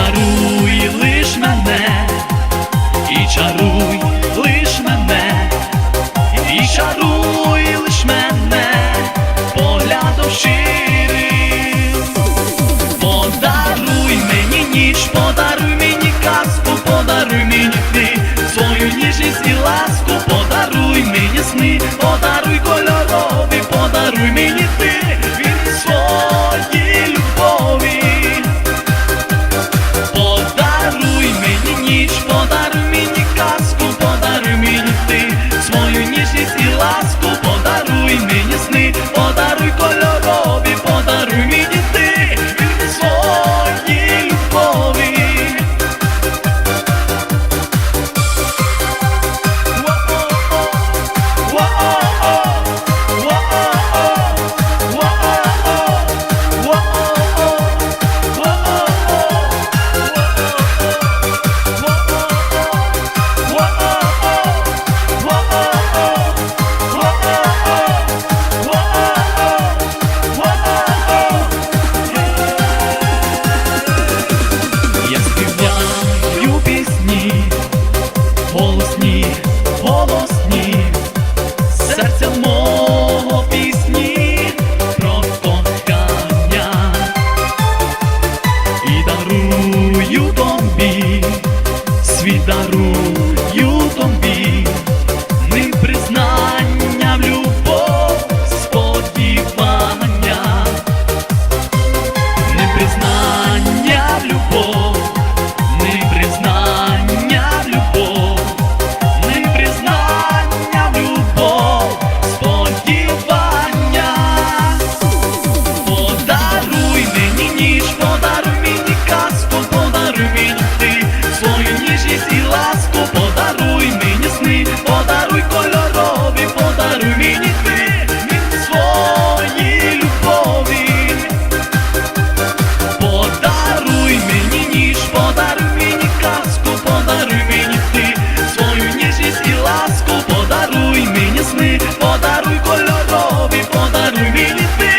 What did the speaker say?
Чаруй лиш мене, і чаруй лиш мене, і чаруй. Подаруй мені казку, подаруй мені ти, свою ніжність і ласку, подаруй мені сни. подаруй свій дарунок. feeling.